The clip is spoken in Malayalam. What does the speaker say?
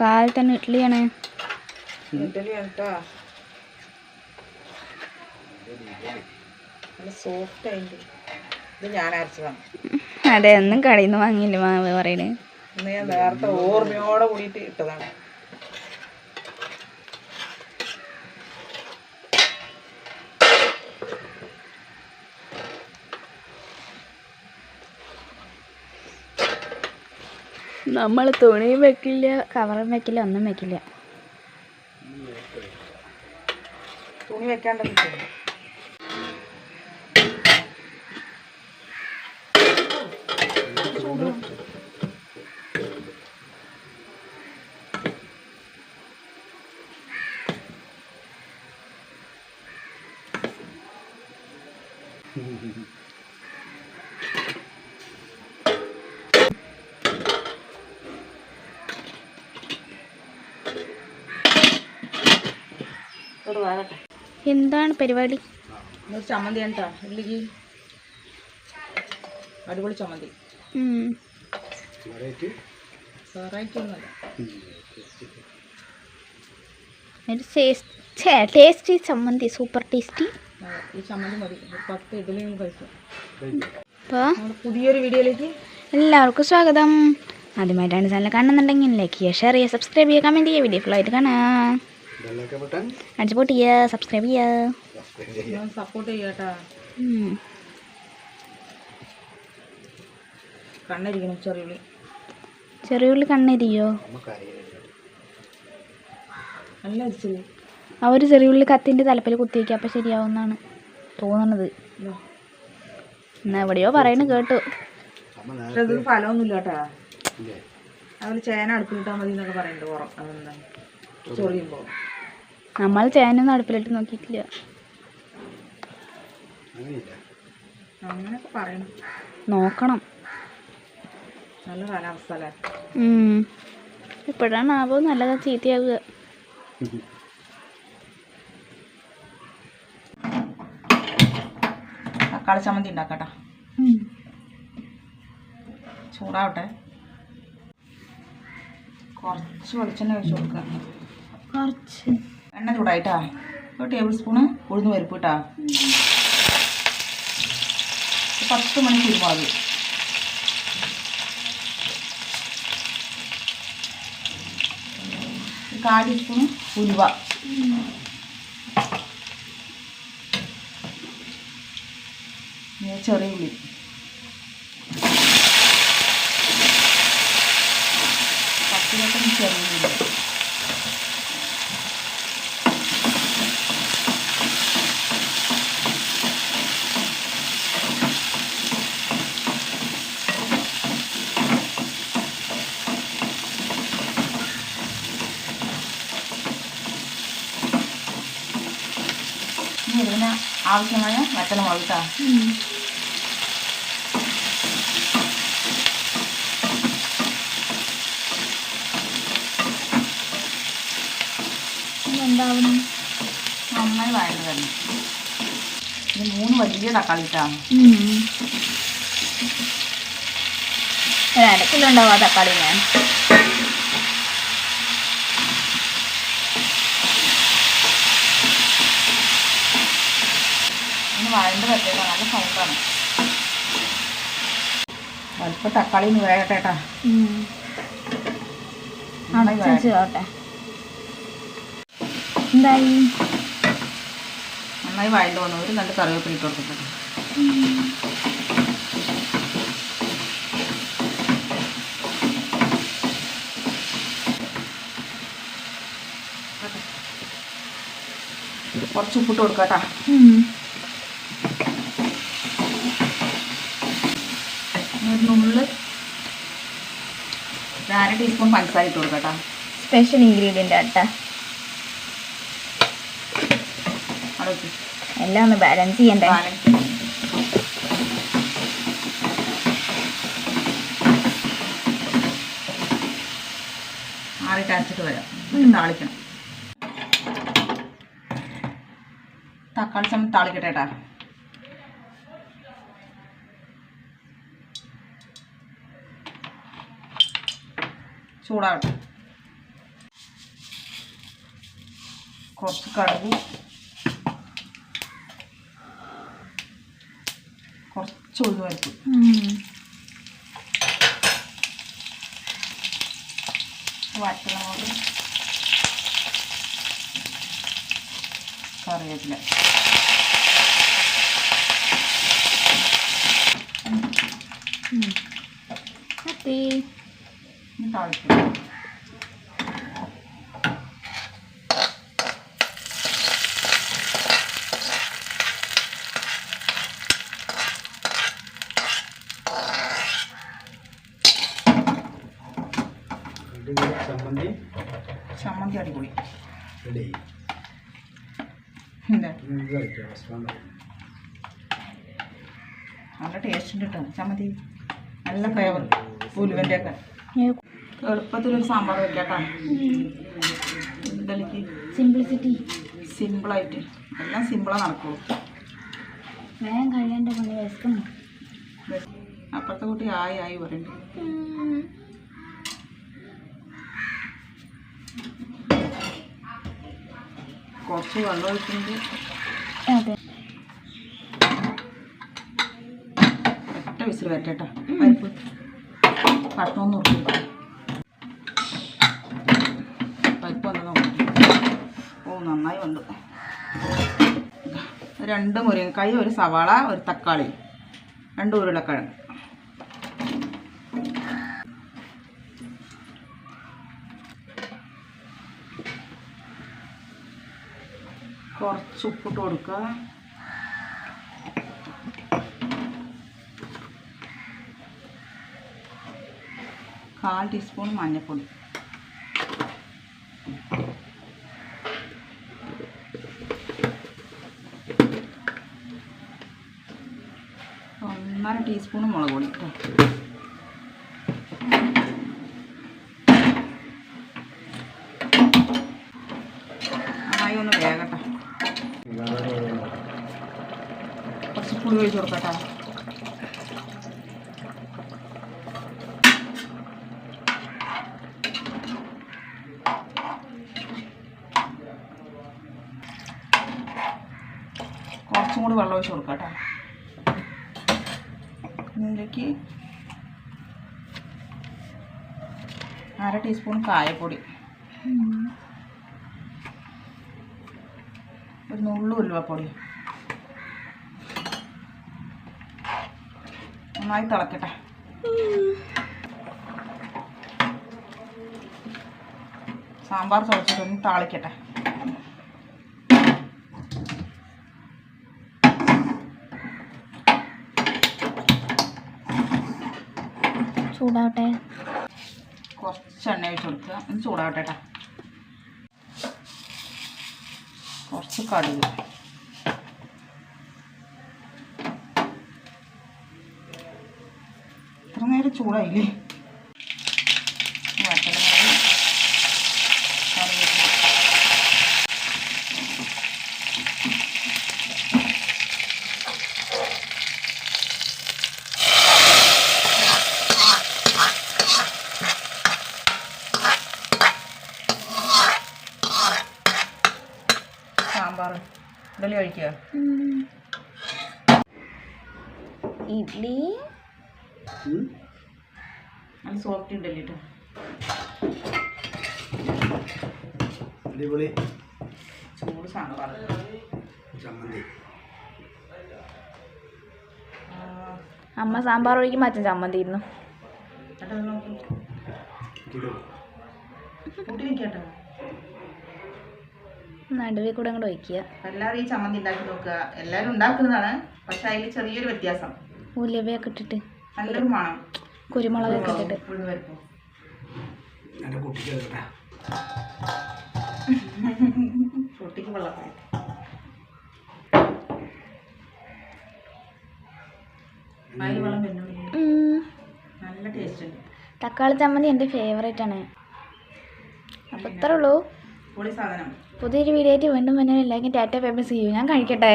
കാലത്ത് തന്നെ ഇഡ്ഡലിയാണ്. ഇഡലി കേട്ടോ നല്ല സോഫ്റ്റ് ആയിട്ട് ഇത് ഞാൻ അരച്ചതാണ്. അതെ ഒന്നും കടയിൽ നിന്ന് വാങ്ങിയില്ല മാവ് പറയണേ. നേരത്തെ ഓർമ്മയോടെ കൂടിയിട്ട് ഇട്ടതാണ്. നമ്മൾ തുണിയും വെക്കില്ല. കവറും വെക്കില്ല ഒന്നും വെക്കില്ല. തുണി വെക്കാണ്ട് നിൽക്കുന്നു എന്താണ് പരിപാടി? ചമ്മന്തി കേട്ടോ ഇല്ലെങ്കിൽ അടിപൊളി ചമ്മന്തി. ഒരു ടേസ്റ്റ് ടേസ്റ്റി ചമ്മന്തി സൂപ്പർ ടേസ്റ്റി. ഈ ചമ്മന്തി മതി. പത്ത് ഇഡലിയും കഴിക്കും. അപ്പോൾ പുതിയൊരു വീഡിയോയിലേക്ക് എല്ലാവർക്കും സ്വാഗതം. ആദ്യമായിട്ടാണ് ചാനൽ കാണുന്നുണ്ടെങ്കിൽ ലൈക്ക് ചെയ്യുക ഷെയർ ചെയ്യുക സബ്സ്ക്രൈബ് ചെയ്യുക കമന്റ് ചെയ്യുക വീഡിയോ ഫുള്ളായിട്ട് ആയിട്ട് കാണാം. അടിച്ച് പോട്ട് ചെയ്യുക സബ്സ്ക്രൈബ് ചെയ്യുക സപ്പോർട്ട് ചെയ്യട്ടാ. കണ്ണരിക്കണം ചെറിയുള്ളി. ചെറിയ ഉള്ളി കണ്ണെരിയോ നല്ല ആ ഒരു ചെറിയ ഉള്ളി കത്തിന്റെ തലപ്പിൽ കുത്തി അപ്പം ശരിയാവുമെന്നാണ് തോന്നണത്. എന്നാ എവിടെയോ പറയണ കേട്ടു. ഫലമൊന്നുമില്ല കേട്ടാ അതുപോലെ ചേന അടുപ്പിലിട്ടാൽ മതി എന്നൊക്കെ പറയുന്നുണ്ട് ചൊറിയുമ്പോൾ നമ്മൾ ചേനൊന്നും അടുപ്പിലിട്ട് നോക്കിയിട്ടില്ല. നോക്കണം. നല്ല കാലാവസ്ഥ. എപ്പോഴാണ് ആവോ നല്ലതാ ചീത്തയാവുക. തക്കാളി ചമ്മന്തി ഉണ്ടാക്കട്ടാ. ചൂടാവട്ടെ. കുറച്ച് വെളിച്ചെണ്ണ വെച്ച് കൊടുക്കുക. കുറച്ച്. എണ്ണ ചൂടായിട്ടാ. ഒരു ടേബിൾ സ്പൂണ് ഉഴുന്ന് പരിപ്പ് കിട്ടാ പത്ത് മണി കുരുമുളക് കാൽ ടീസ്പൂൺ ഉലുവ. ചെറിയ ഉള്ളി. പത്ത് പത്തിലൊക്കെ ചെറിയ ഉള്ളി. ആവശ്യമായ വറ്റല മുളക് കേട്ടോ ഉം. ഇതെന്താവണം നന്നായി വഴണ്ട് തന്നെ. ഇത് മൂന്ന് വലിയ തക്കാളി ഇട്ടാണ് അര കിലോ ഉണ്ടാവും ആ തക്കാളി ഞാൻ. വഴണ്ട് പറ്റില്ല. നല്ല സൗണ്ടാണ് അല്പം തക്കാളി ഒന്ന് വേകട്ടെ കേട്ടാ നന്നായി അടച്ചു വഴ- ചോട്ടെ എന്തായി? നന്നായി വഴണ്ട് വന്നു. ഒരു നല്ല കറിവേപ്പില ഇട്ട് കൊടുത്തിട്ടുണ്ട്. കുറച്ച് ഉപ്പിട്ട് കൊടുക്കാം കേട്ടാ ഉം. ഒരു നുള്ളിൽ ഒരു അര ടീസ്പൂൺ പഞ്ചസാര ഇട്ട് കൊടുക്കട്ടോ സ്പെഷ്യൽ ഇൻഗ്രീഡിയന്റ് ആട്ടാ എല്ലാം ഒന്ന് ബാലൻസ് ചെയ്യണ്ടേ? ബാലൻസ് കരച്ചിട്ട് വരാം. താളിക്കണം. തക്കാളി ചമ്മ താളിക്കട്ടെ കേട്ടാ ചൂടാവട്ടെ കുറച്ച് കടുക്. കുറച്ച് ഉഴുന്നുപരിപ്പ്. വറ്റലമുളക് കറിവേപ്പില. മത്തി താളിക്കും ചമ്മന്തി ചമ്മന്തി അടിപൊളി റെഡി നല്ല ടേസ്റ്റ് ഉണ്ട് കേട്ടോ ചമ്മന്തി. നല്ല ഫ്ലേവർ ഉലുവന്റെ ഒക്കെ എളുപ്പത്തിലൊരു സാമ്പാർ വെക്കാട്ടാ. ഇഡലിക്ക് സിംപ്ലിസിറ്റി സിമ്പിളായിട്ട്. എല്ലാം സിമ്പിളാണ് നടക്കുള്ളൂ. വേഗം കഴിയേണ്ട പണി വിശക്കുന്നു. അപ്പുറത്തെ കുട്ടി ആയി ആയി പറയുന്നുണ്ട് കുറച്ച് വെള്ളം ഒഴിക്കുന്നുണ്ട്. അതെ. ഒറ്റ വിസിൽ വരട്ടെട്ടാ പരിപ്പ്. പട്ടണമെന്ന് നുറുക്കി നന്നായി വന്നു രണ്ട് മുരിങ്ങക്കായ് ഒരു സവാള ഒരു തക്കാളി രണ്ട് ഉരുളക്കിഴങ്ങ്. കുറച്ച് ഉപ്പിട്ട് കൊടുക്കുക കാൽ ടീസ്പൂൺ മഞ്ഞൾപ്പൊടി ഒന്നര ടീസ്പൂൺ മുളക് പൊടി. കേട്ടോ നന്നായി ഒന്ന് വേഗട്ടെ കുറച്ച് പുളി ഒഴിച്ച് കൊടുക്കട്ടെ. കുറച്ചും കൂടി വെള്ളം ഒഴിച്ച് കൊടുക്കാം കേട്ടോ ഇതിലേക്ക് അര ടീസ്പൂൺ കായപ്പൊടി. ഒരു നുള്ളു ഉലുവപ്പൊടി. നന്നായി തിളക്കട്ടെ. സാമ്പാർ തുളച്ചിട്ടൊന്ന് താളിക്കട്ടെ. ചൂടാവട്ടെ. കുറച്ച് എണ്ണ വെച്ച് കൊടുക്കുക. ഒന്ന് ചൂടാവട്ടെ കുറച്ച് കടുക്. ഇത്ര നേരം ചൂടായില്ലേ വറ്റലമുളക് കറിവേപ്പില സാമ്പാർ ഇഡലി കഴിക്കുക. ഇഡ്ലി. നല്ല സോഫ്റ്റ് ഉണ്ടല്ലോ കേട്ടോ അടിപൊളി. ചൂട് സാമ്പാർ ചമ്മന്തി. അമ്മ സാമ്പാർ ഒഴിക്കുമ്പോൾ അച്ഛൻ ചമ്മന്തി ഇരുന്നു കേട്ടോ നോക്കി. കിലോ കൂട്ടി നിൽക്കട്ടോ നടുവിൽ കൂടെ അങ്ങോട്ട് ഒഴിക്കുക. എല്ലാവരും ഈ ചമ്മന്തി ഉണ്ടാക്കി നോക്കുക. എല്ലാവരും ഉണ്ടാക്കുന്നതാണ് പക്ഷെ അതിൽ ചെറിയൊരു വ്യത്യാസം. ഉലവയൊക്കെ ഇട്ടിട്ട്. നല്ലൊരു മണം. കുരുമുളകൊക്കെ ഇട്ടിട്ട്. കുട്ടിക്ക്. നല്ല ടേസ്റ്റ് ഉണ്ട്. തക്കാളി ചമ്മന്തി എന്റെ ഫേവറേറ്റ് ആണ്. അപ്പൊ ഇത്രേ ഉള്ളൂ. പൊളി സാധനം. പുതിയൊരു വീഡിയോ ആയിട്ട് വീണ്ടും വന്നാൽ എല്ലാവർക്കും ടാറ്റ പേപ്പർ ചെയ്യൂ ഞാൻ കഴിക്കട്ടെ?